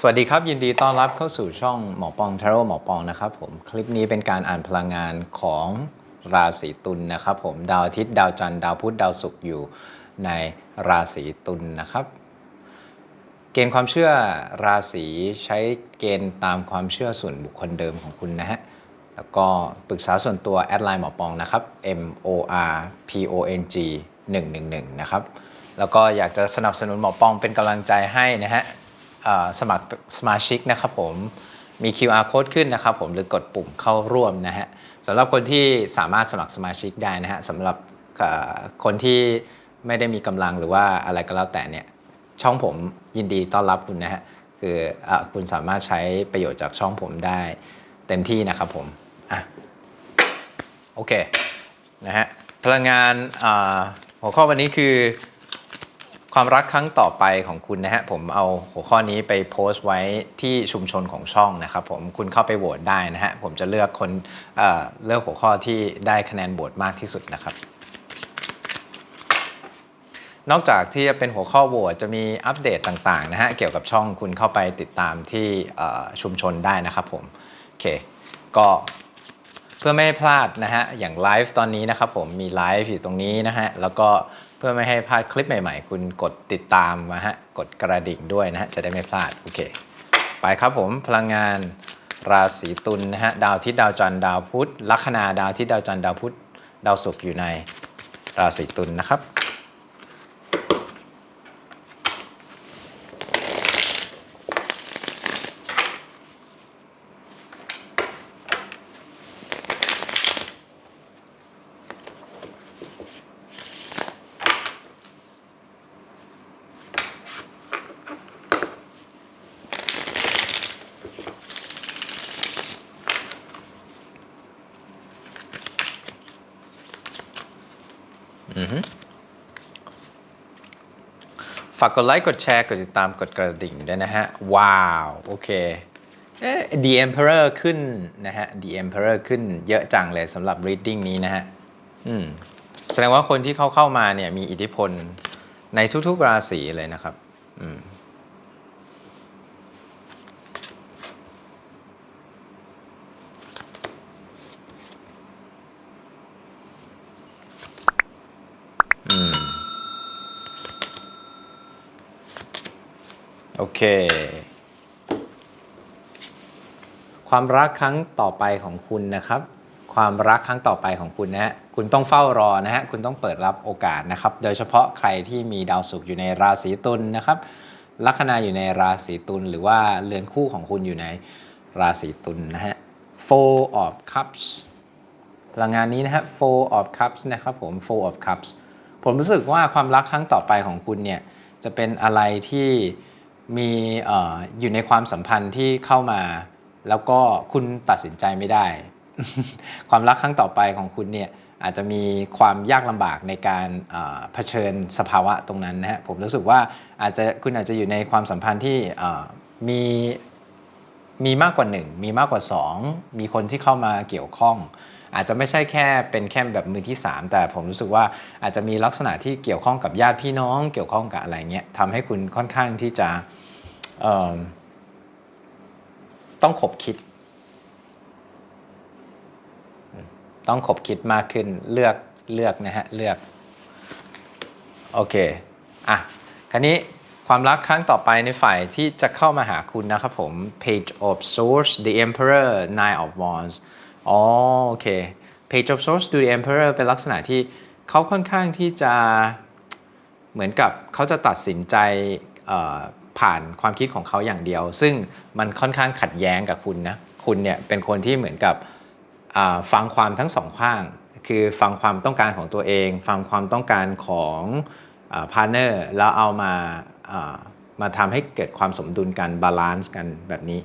สวัสดีครับ ยินดีต้อนรับเข้าสู่ช่องหมอปองทาโร่หมอปองนะครับผมคลิปนี้เป็นการอ่านพลังงานของราศีตุลนะครับผมดาวอาทิตย์ดาวจันทร์ดาวพุธดาวศุกร์อยู่ในราศีตุลนะครับ เกณฑ์ความเชื่อราศีใช้เกณฑ์ตามความเชื่อส่วนบุคคลเดิมของคุณนะฮะแล้วก็ปรึกษาส่วนตัวแอดไลน์หมอปองนะครับ M O R P O N G 111 นะครับ แล้วก็อยากจะสนับสนุนหมอปองเป็นกำลังใจให้นะฮะ สมัครสมาชิกนะครับผมมี QR code ขึ้นนะครับผมหรือกดปุ่มเข้าร่วมนะฮะสำหรับคนที่สามารถสมัครสมาชิกได้นะฮะสำหรับคนที่ไม่ได้มีกำลังหรือว่าอะไรก็แล้วแต่เนี่ยช่องผมยินดีต้อนรับคุณนะฮะคืออคุณสามารถใช้ประโยชน์จากช่องผมได้เต็มที่นะครับผมอะโอเคนะฮะพลังงานหัวข้อวันนี้คือ ความรักครั้งต่อไปของคุณนะฮะผมเอาหัวข้อนี้ไปโพสต์ไว้ที่ชุมชนของช่องนะครับผมคุณเข้าไปโหวตได้นะฮะผมจะเลือกคนเเลือกหัวข้อที่ได้คะแนนโหวตมากที่สุดนะครับ นอกจากที่จะเป็นหัวข้อโหวตจะมีอัปเดตต่างๆนะฮะเกี่ยวกับช่องคุณเข้าไปติดตามที่ชุมชนได้นะครับผมโอเคก็เพื่อไม่ให้พลาดนะฮะอย่างไลฟ์ตอนนี้นะครับผมมีไลฟ์อยู่ตรงนี้นะฮะแล้วก็ พื่อไม่ให้พลาดคลิปใหม่ๆ คุณกดติดตามมาฮะ กดกระดิ่งด้วยนะฮะ จะได้ไม่พลาด โอเค ไปครับผมพลังงานราศีตุลนะฮะ ดาวทิศดาวจันทร์ดาวพุธลัคนาดาวทิศดาวจันทร์ดาวพุธดาวศุกร์อยู่ในราศีตุลนะครับากกดไลค์ กดแชร์ กดติดตาม กดกระดิ่งด้วยนะฮะ ว้าว โอเคเอ๊ะ The Emperor ขึ้นนะฮะ The Emperor ขึ้นเยอะจังเลยสำหรับ reading นี้นะฮะ อืม แสดงว่าคนที่เขาเข้ามาเนี่ยมีอิทธิพลในทุกๆราศีเลยนะครับ อืม เค ความรักครั้งต่อไปของคุณนะครับ ความรักครั้งต่อไปของคุณนะฮะคุณต้องเฝ้ารอนะฮะคุณต้องเปิดรับโอกาสนะครับ โดยเฉพาะใครที่มีดาวศุกร์อยู่ในราศีตุลนะครับลัคนาอยู่ในราศีตุลหรือว่าเรือนคู่ของคุณอยู่ในราศีตุลนะฮะ Four of Cups พลังงานนี้นะฮะ Four of Cups นะครับผม Four of Cups ผมรู้สึกว่าความรักครั้งต่อไปของคุณเนี่ยจะเป็นอะไรที่ มีออยู่ในความสัมพันธ์ที่เข้ามา แล้วก็คุณตัดสินใจไม่ได้ ความรักครั้งต่อไปของคุณเนี่ยอาจจะมีความยากลำบากในการเผชิญสภาวะตรงนั้นนะฮะผมรู้สึกว่าอาจจะคุณอาจจะอยู่ในความสัมพันธ์ที่มีมีมากกว่าหนึ่งมีมากกว่าสองมีคนที่เข้ามาเกี่ยวข้อง อาจจะไม่ใช่แค่เป็นแค่แบบมือที่ 3 แต่ผมรู้สึกว่าอาจจะมีลักษณะที่เกี่ยวข้องกับญาติพี่น้อง เกี่ยวข้องกับอะไรเงี้ยทำให้คุณค่อนข้างที่จะต้องขบคิด ต้องขบคิดมากขึ้นเลือกเลือกนะฮะเลือกโอเคอะคราวนี้ความรักครั้งต่อไปในฝ่ายที่จะเข้ามาหาคุณนะครับผม Page of Swords The Emperor Nine of Wands อ๋อโอเค Page of Swords The Emperor เป็นลักษณะที่เขาค่อนข้างที่จะเหมือนกับเขาจะตัดสินใจผ่านความคิดของเขาอย่างเดียว ซึ่งมันค่อนข้างขัดแย้งกับคุณนะคุณเนี่ยเป็นคนที่เหมือนกับฟังความทั้งสองข้าง คือฟังความต้องการของตัวเอง ฟังความต้องการของพาร์เนอร์แล้วเอามาามาทำให้เกิดความสมดุลกันบาลานซ์กันแบบนี้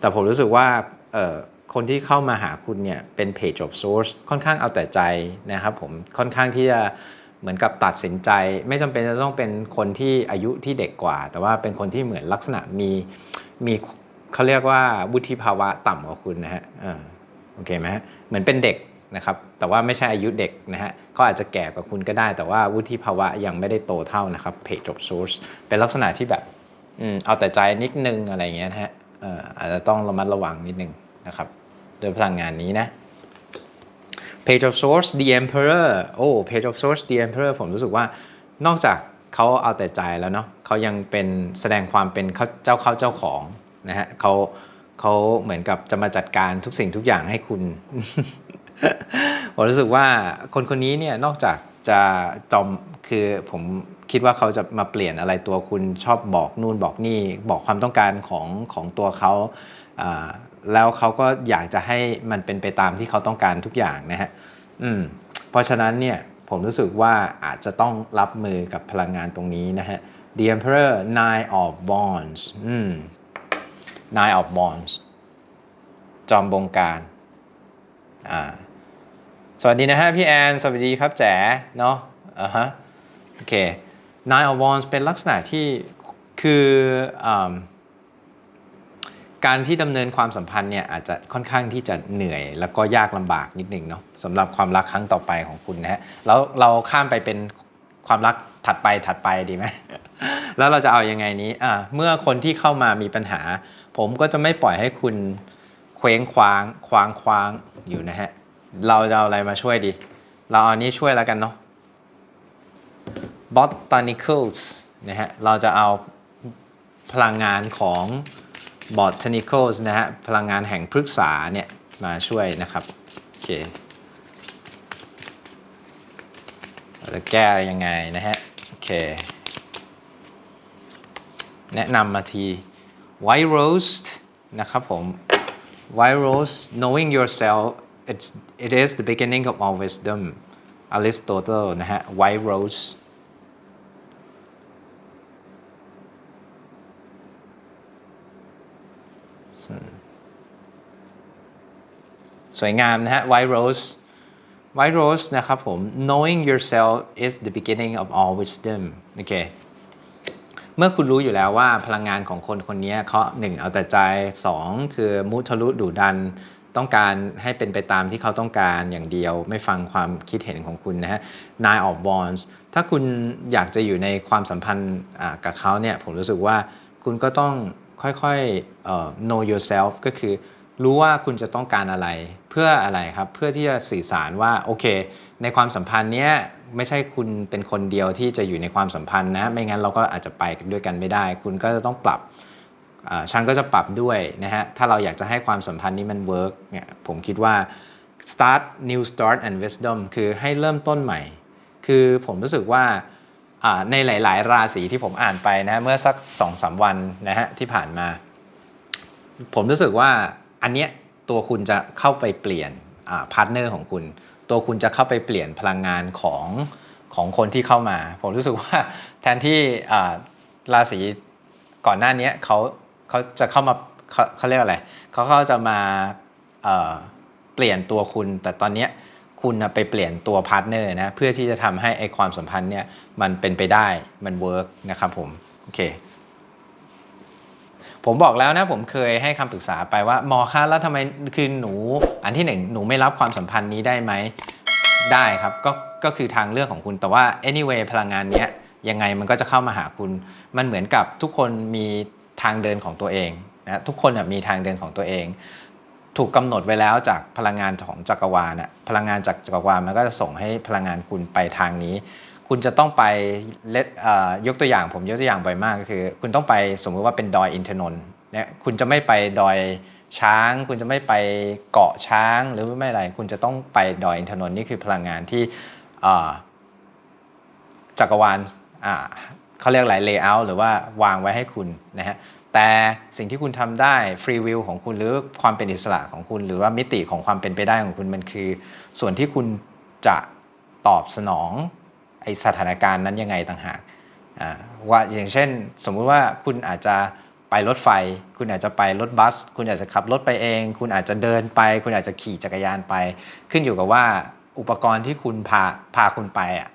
แต่ผมรู้สึกว่า คนที่เข้ามาหาคุณเนี่ยเป็น page of source ค่อนข้างเอาแต่ใจนะครับผมค่อนข้างที่จะเหมือนกับตัดสินใจ ไม่จำเป็นจะต้องเป็นคนที่อายุที่เด็กกว่า แต่ว่าเป็นคนที่เหมือนลักษณะมีมีเขาเรียกว่าวุฒิภาวะต่ำกว่าคุณนะฮะโอเคไหมฮะเหมือนเป็นเด็กนะครับแต่ว่าไม่ใช่อายุเด็กนะฮะเขาอาจจะแก่กว่าคุณก็ได้ แต่ว่าวุฒิภาวะยังไม่ได้โตเท่านะครับ page of source เป็นลักษณะที่แบบอืมเอาแต่ใจนิดนึงอะไรเงี้ยนะฮะอาจจะต้องระมัดระวังนิดนึงนะครับ ดยพลังงานนี้นะ Page of Swords The Emperor โอ้ Page of Swords The Emperor ผมรู้สึกว่านอกจากเขาเอาแต่ใจแล้วเนาะเขายังเป็นแสดงความเป็นเขาเจ้าเข้าเจ้าของนะฮะเขาเขาเหมือนกับจะมาจัดการทุกสิ่งทุกอย่างให้คุณ ผมรู้สึกว่าคนคนนี้เนี่ยนอกจากจะจอมคือผมคิดว่าเขาจะมาเปลี่ยนอะไรตัวคุณชอบบอกนู่นบอกนี่บอกความต้องการของของตัวเขาอ่า แล้วเขาก็อยากจะให้มันเป็นไปตามที่เขาต้องการทุกอย่างนะฮะอืมเพราะฉะนั้นเนี่ยผมรู้สึกว่าอาจจะต้องรับมือกับพลังงานตรงนี้นะฮะ The Emperor Nine of Wands อืม Nine of Wands จอมบงการอ่าสวัสดีนะฮะพี่แอน สวัสดีครับแจ๋เนาะอ่าฮะ โอเค Nine of Wands เป็นลักษณะที่คืออม การที่ดำเนินความสัมพันธ์เนี่ยอาจจะค่อนข้างที่จะเหนื่อย แล้วก็ยากลำบากนิดนึงเนาะสำหรับความรักครั้งต่อไปของคุณนะฮะแล้วเราข้ามไปเป็นความรักถัดไปถัดไปดีไหมแล้วเราจะเอายังไงนี้อ่าเมื่อคนที่เข้ามามีปัญหา ผมก็จะไม่ปล่อยให้คุณเคว้งคว้างคว้างคว้างอยู่นะฮะเราจะเอาอะไรมาช่วยดี เราเอาอันนี้ช่วยแล้วกันเนาะ botanicals นะฮะเราจะเอาพลังงานของ botanicals นะฮะพลังงานแห่งพฤกษาเนี่ยมาช่วยนะครับโอเคเราจะแก้ยังไงนะฮะโอเค แนะนำมาที white roast นะครับผม white roast knowing yourself it's it is the beginning of all wisdom Aristotle นะฮะ white roast สวยงามนะฮะ white rose white rose นะครับผม knowing yourself is the beginning of all wisdom โอเคเมื่อคุณรู้อยู่แล้วว่าพลังงานของคนคนนี้เขาหนึ่งเอาแต่ใจสองคือมุทะลุดุดัน ต้องการให้เป็นไปตามที่เขาต้องการอย่างเดียว ไม่ฟังความคิดเห็นของคุณนะฮะ Nine of Wands ถ้าคุณอยากจะอยู่ในความสัมพันธ์กับเขาเนี่ย ผมรู้สึกว่าคุณก็ต้องค่อยๆเอ่อ know yourself ก็คือ รู้ว่าคุณจะต้องการอะไรเพื่ออะไรครับ เพื่อที่จะสื่อสารว่าโอเค ในความสัมพันธ์เนี้ยไม่ใช่คุณเป็นคนเดียวที่จะอยู่ในความสัมพันธ์นะ ไม่งั้นเราก็อาจจะไปด้วยกันไม่ได้ คุณก็จะต้องปรับอ่าฉันก็จะปรับด้วยนะฮะถ้าเราอยากจะให้ความสัมพันธ์นี้มันเวิร์กเนี่ยผมคิดว่า start new start and wisdom คือให้เริ่มต้นใหม่ คือผมรู้สึกว่าในหลาย ๆ ราศีที่ผมอ่านไปนะเมื่อสัก2อสวันนะฮะที่ผ่านมา ผมรู้สึกว่า อันเนี้ยตัวคุณจะเข้าไปเปลี่ยนพาร์ทเนอร์ของคุณ ตัวคุณจะเข้าไปเปลี่ยนพลังงานของของคนที่เข้ามา ผมรู้สึกว่าแทนที่ราศีก่อนหน้านี้เขาเขาจะเข้ามาเขาเขาเรียกอะไรเขาเขาจะมาเเปลี่ยนตัวคุณ แต่ตอนนี้คุณไปเปลี่ยนตัวพาร์ทเนอร์นะเพื่อที่จะทำให้ไอความสัมพันธ์เนี่ยมันเป็นไปได้มันเวิร์กนะครับผมโอเค ผมบอกแล้วนะผมเคยให้คำปรึกษาไปว่าหมอคะแล้วทำไมคือหนูอันที่หนึ่งหนูไม่รับความสัมพันธ์นี้ได้ไหมได้ครับก็ก็คือทางเลือกของคุณแต่ว่า anyway พลังงานเนี้ยยังไงมันก็จะเข้ามาหาคุณ มันเหมือนกับทุกคนมีทางเดินของตัวเองนะทุกคนมีทางเดินของตัวเอง ถูกกำหนดไว้แล้วจากพลังงานของจักรวาลน่ะพลังงานจากจักรวาลมันก็จะส่งให้พลังงานคุณไปทางนี้ คุณจะต้องไปเลตอ่อยกตัวอย่างผมยกตัวอย่างบ่อยมากก็คือ คุณต้องไปสมมุติว่าเป็นดอยอินทนนท์เนี่ยคุณจะไม่ไปดอยช้าง คุณจะไม่ไปเกาะช้างหรือไม่อะไร คุณจะต้องไปดอยอินทนนท์นี่คือพลังงานที่อ่อจักรวาลอ่าเขาเรียกอะไรเลเยอร์หรือว่าวางไว้ให้คุณนะฮะแต่สิ่งที่คุณทำได้ฟรีวิลของคุณหรือความเป็นอิสระของคุณ หรือว่ามิติของความเป็นไปได้ของคุณมันคือ ส่วนที่คุณจะตอบสนอง ไอสถานการณ์นั้นยังไงต่างหากว่าอย่างเช่น สมมุติว่าคุณอาจจะไปรถไฟ คุณอาจจะไปรถบัส คุณอาจจะขับรถไปเอง คุณอาจจะเดินไป คุณอาจจะขี่จักรยานไป ขึ้นอยู่กับว่าอุปกรณ์ที่คุณพาพาคุณไปอะ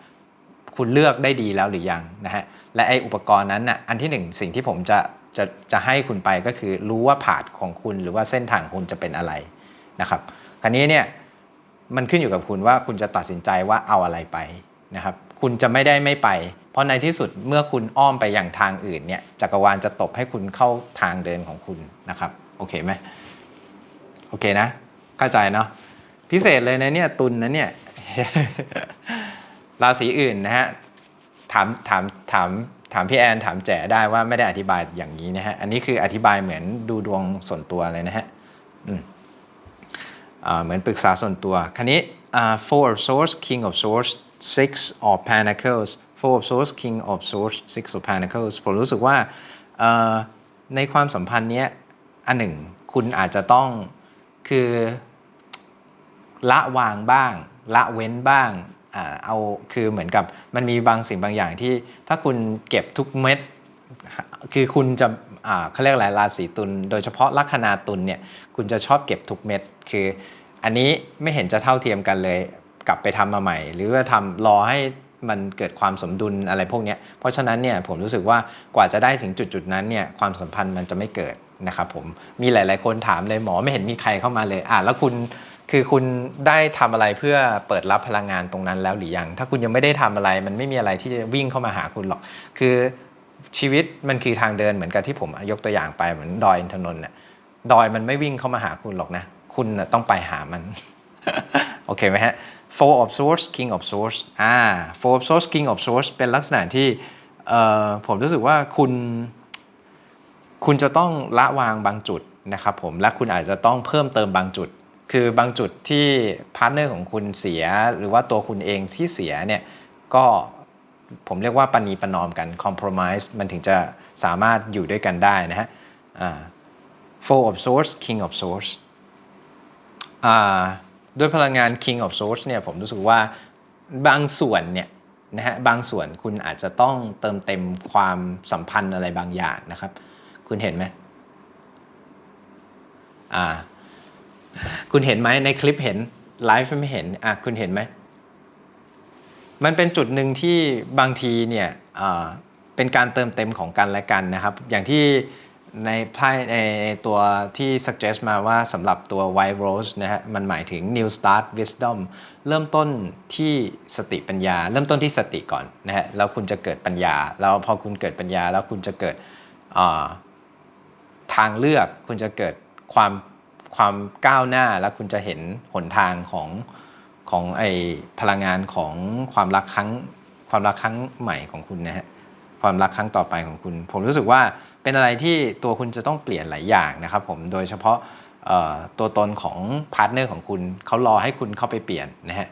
คุณเลือกได้ดีแล้วหรือยังนะฮะและไออุปกรณ์นั้นน่ะอันที่หนึ่งสิ่งที่ผมจะจะจะให้คุณไปก็คือรู้ว่าผาดของคุณหรือว่าเส้นทางของคุณจะเป็นอะไรนะครับคราวนี้เนี่ยมันขึ้นอยู่กับคุณว่าคุณจะตัดสินใจว่าเอาอะไรไปนะครับ คุณจะไม่ได้ไม่ไป เพราะในที่สุดเมื่อคุณอ้อมไปอย่างทางอื่นเนี่ยจักรวาลจะตบให้คุณเข้าทางเดินของคุณนะครับโอเคไหมโอเคนะเข้าใจเนาะพิเศษเลยนะเนี่ยตุลนะเนี่ยราศีอื่นนะฮะถามถามถามถามพี่แอนถามแจ๋ได้ว่าไม่ได้อธิบายอย่างนี้นะฮะ อันนี้คืออธิบายเหมือนดูดวงส่วนตัวเลยนะฮะอืมอ่าเหมือนปรึกษาส่วนตัว คันนี้อ่า four of swords king of swords six of pentacles four of swords king of swords six of pentacles ผมรู้สึกว่าในความสัมพันธ์เนี้ยอันหนึ่งคุณอาจจะต้องคือละวางบ้าง ละเว้นบ้างอเอาคือเหมือนกับมันมีบางสิ่งบางอย่างที่ถ้าคุณเก็บทุกเม็ด คือคุณจะเขาเรียกอะไรราศีตุลโดยเฉพาะลัคนาตุลเนี่ยคุณจะชอบเก็บทุกเม็ด คือ อันนี้ไม่เห็นจะเท่าเทียมกันเลย กลับไปทำมาใหม่ หรือว่าทำรอให้มันเกิดความสมดุลอะไรพวกนี้เพราะฉะนั้นเนี่ยผมรู้สึกว่ากว่าจะได้ถึงจุดๆนั้นเนี่ยความสัมพันธ์มันจะไม่เกิดนะครับผมมีหลาย ๆ คนถามเลยหมอไม่เห็นมีใครเข้ามาเลยอะแล้วคุณคือคุณได้ทำอะไรเพื่อเปิดรับพลังงานตรงนั้นแล้วหรือยัง ถ้าคุณยังไม่ได้ทำอะไร มันไม่มีอะไรที่จะวิ่งเข้ามาหาคุณหรอก คือชีวิตมันคือทางเดินเหมือนกับที่ผมยกตัวอย่างไปเหมือนดอยอินทนนท์เนี่ยดอยมันไม่วิ่งเข้ามาหาคุณหรอกนะ คุณต้องไปหามัน โอเคไหมฮะ four of swords king of swords อ่า four of swords king of swords เป็นลักษณะที่เอ่อผมรู้สึกว่าคุณ คุณจะต้องละวางบางจุดนะครับผมและคุณอาจจะต้องเพิ่มเติมบางจุด คือบางจุดที่พาร์ทเนอร์ของคุณเสีย หรือว่าตัวคุณเองที่เสียเนี่ยก็ผมเรียกว่าปณีประนอมกัน compromise มันถึงจะสามารถอยู่ด้วยกันได้นะฮะอ่า four of swords king of swords อ่า ด้วยพลังงาน King of Swords เนี่ยผมรู้สึกว่าบางส่วนเนี่ยนะฮะบางส่วนคุณอาจจะต้องเติมเต็มความสัมพันธ์อะไรบางอย่างนะครับ คุณเห็นไหมอ่า คุณเห็นไหมในคลิปเห็นไลฟ์ไม่เห็นอะคุณเห็นไหมมันเป็นจุดหนึ่งที่บางทีเนี่ยอ่าเป็นการเติมเต็มของกันและกันนะครับ อย่างที่ ในไพ่ในตัวที่ suggest มาว่าสำหรับตัว White Rose นะฮะ มันหมายถึง New Start Wisdom เริ่มต้นที่สติปัญญา เริ่มต้นที่สติก่อนนะฮะ แล้วคุณจะเกิดปัญญา แล้วพอคุณเกิดปัญญา แล้วคุณจะเกิดทางเลือก คุณจะเกิดความความก้าวหน้า แล้วคุณจะเห็นหนทางของของไอพลังงานของความรักครั้งความรักครั้งใหม่ของคุณนะฮะ ความรักครั้งต่อไปของคุณ ผมรู้สึกว่า เป็นอะไรที่ตัวคุณจะต้องเปลี่ยนหลายอย่างนะครับผมโดยเฉพาะตัวตนของพาร์ทเนอร์ของคุณเขารอให้คุณเข้าไปเปลี่ยนนะฮะ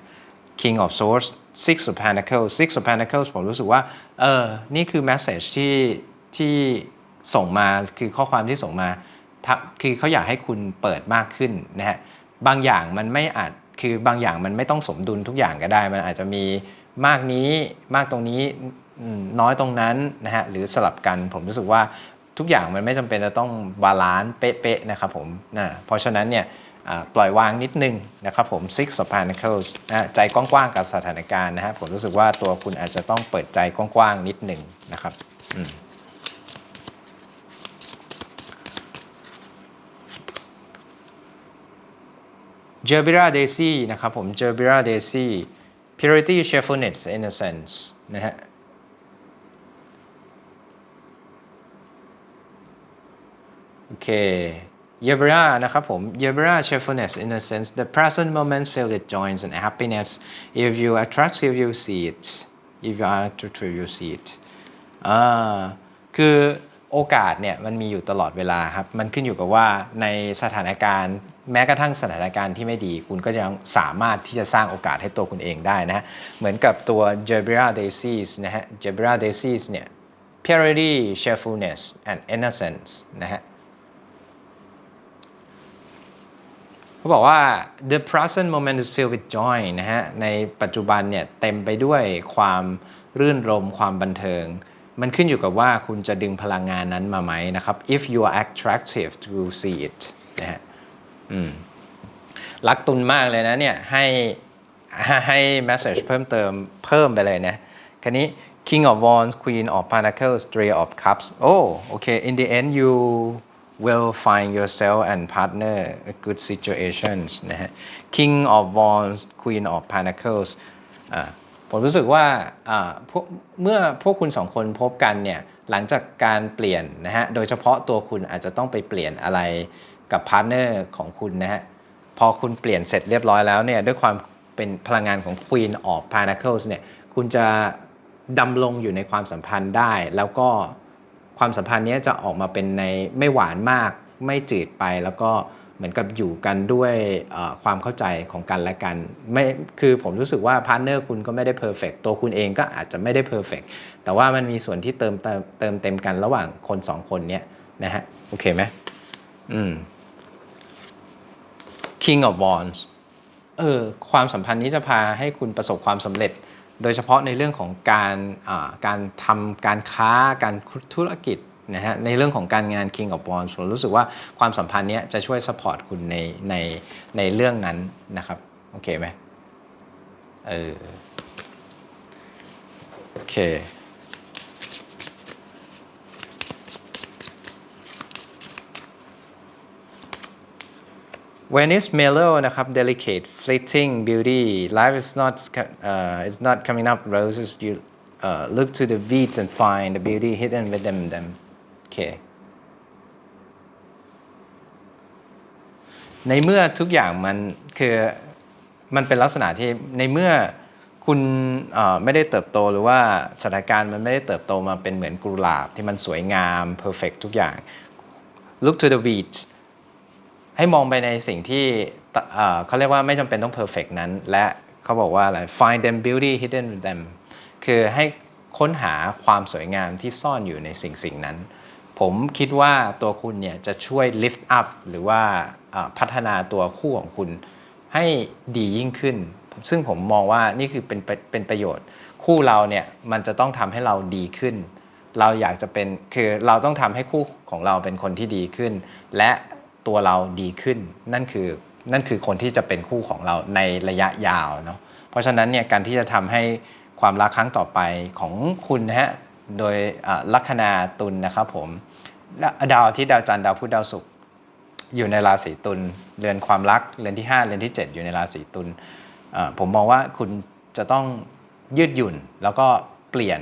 King of Swords Six of Pentacles Six of Pentacles ผมรู้สึกว่าเออนี่คือ message ที่ที่ส่งมาคือข้อความที่ส่งมาคือเขาอยากให้คุณเปิดมากขึ้นนะฮะบางอย่างมันไม่อาจคือบางอย่างมันไม่ต้องสมดุลทุกอย่างก็ได้ มันอาจจะมีมากนี้มากตรงนี้น้อยตรงนั้นนะฮะหรือสลับกันผมรู้สึกว่า ทุกอย่างมันไม่จำเป็นจะต้องบาลานซ์เป๊ะๆนะครับผมนะเพราะฉะนั้นเนี่ยปล่อยวางนิดนึงนะครับผม Six of Pentacles นะใจกว้างๆกับสถานการณ์นะฮะผมรู้สึกว่าตัวคุณอาจจะต้องเปิดใจกว้างๆนิดนึงนะครับเจอร์บิราเดซี่นะครับผมเจอร์บิราเดซี่ purity cheerfulness innocence นะฮะ โอ เคเยเบรานะครับผมเยเบรา cheerfulness innocence the present moment filled with joys and happiness if you attractive you see it if you are attractive you see it อ่าคือโอกาสเนี่ยมันมีอยู่ตลอดเวลาครับ มันขึ้นอยู่กับว่าในสถานการณ์ แม้กระทั่งสถานการณ์ที่ไม่ดี คุณก็ยังสามารถที่จะสร้างโอกาสให้ตัวคุณเองได้นะฮะเหมือนกับตัว j e b r a daisies นะฮะ j e b r a daisies เนี่ย purity cheerfulness and innocence นะฮะ เขาบอกว่า the present moment is filled with joy นะฮะ ในปัจจุบันเนี่ยเต็มไปด้วยความรื่นรมความบันเทิง มันขึ้นอยู่กับว่าคุณจะดึงพลังงานนั้นมาไหมนะครับ if you are attractive to see it นะฮะอืมรักตุนมากเลยนะเนี่ย ให้ให้ message เพิ่มเติมเพิ่มไปเลยนะคันนี้ King of Wands Queen of Pentacles Three of Cups โอ้โอเค in the end you will find yourself and partner a good situations นะฮะ King of Wands Queen of Pentacles ผมรู้สึกว่าเมื่อพวกคุณสองคนพบกันเนี่ยหลังจากการเปลี่ยนนะฮะโดยเฉพาะตัวคุณอาจจะต้องไปเปลี่ยนอะไรกับพาร์ทเนอร์ของคุณนะฮะพอคุณเปลี่ยนเสร็จเรียบร้อยแล้วเนี่ยด้วยความเป็นพลังงานของ Queen of Pentacles เนี่ยคุณจะดำรงอยู่ในความสัมพันธ์ได้แล้วก็ ความสัมพันธ์นี้จะออกมาเป็นในไม่หวานมาก ไม่จืดไปแล้วก็เหมือนกับอยู่กันด้วยความเข้าใจของกันและกันไม่คือผมรู้สึกว่าพาร์ทเนอร์คุณก็ไม่ได้เพอร์เฟกตัวคุณเองก็อาจจะไม่ได้เพอร์เฟกแต่ว่ามันมีส่วนที่เติมเติมเติมเต็มกันระหว่างคนสองคนเนี้ยนะฮะโอเคไหมอืม King of Wands เออความสัมพันธ์นี้จะพาให้คุณประสบความสำเร็จ โดยเฉพาะในเรื่องของการการทำการค้าการธุรกิจนะฮะในเรื่องของการงาน King of Wands ผมรู้สึกว่าความสัมพันธ์เนี้ยจะช่วยสปอร์ตคุณในในในเรื่องนั้นนะครับ โอเคไหมเออโอเค When it's mellow นะครับ delicate fleeting beauty life is not uh, it's not coming up roses you uh, look to the weeds and find the beauty hidden within them โอเคในเมื่อทุกอย่างมันคือมันเป็นลักษณะที่ในเมื่อคุณไม่ได้เติบโตหรือว่าสถานการณ์มันไม่ได้เติบโตมาเป็นเหมือนกุหลาบที่มันสวยงาม perfect ทุกอย่าง look to the weeds ให้มองไปในสิ่งที่เขาเรียกว่าไม่จำเป็นต้อง perfect นั้น และเขาบอกว่าอะไร find them beauty hidden with them คือให้ค้นหาความสวยงามที่ซ่อนอยู่ในสิ่งสิ่งนั้น ผมคิดว่าตัวคุณเนี่ยจะช่วย lift up หรือว่าพัฒนาตัวคู่ของคุณให้ดียิ่งขึ้น ซึ่งผมมองว่านี่คือเป็นเป็นประโยชน์ คู่เราเนี่ยมันจะต้องทำให้เราดีขึ้น เราอยากจะเป็นคือเราต้องทำให้คู่ของเราเป็นคนที่ดีขึ้น และ ตัวเราดีขึ้น นั่นคือนั่นคือคนที่จะเป็นคู่ของเราในระยะยาวเนาะเพราะฉะนั้นเนี่ยการที่จะทำให้ความรักครั้งต่อไปของคุณนะฮะโดยลัคนาตุลนะครับผมดาวอาที่ดาวจันทร์ดาวพุธดาวศุกร์อยู่ในราศีตุลเรือนความรักเรือนที่ 5 เรือนที่ 7 อยู่ในราศีตุลผมมองว่าคุณจะต้องยืดหยุ่นแล้วก็เปลี่ยน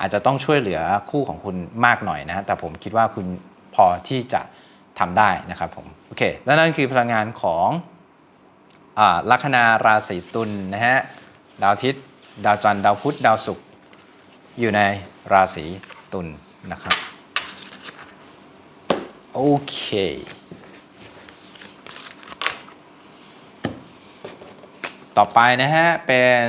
อาจจะต้องช่วยเหลือคู่ของคุณมากหน่อยนะฮะแต่ผมคิดว่าคุณพอที่จะ ทำได้นะครับผมโอเคและนั่นคือพลังงานของอลัคนาราศีตุลนะฮะดาวอาทิตย์ดาวจันทร์ดาวพุธดาวศุกร์อยู่ในราศีตุลนะครับโอเคต่อไปนะฮะเป็น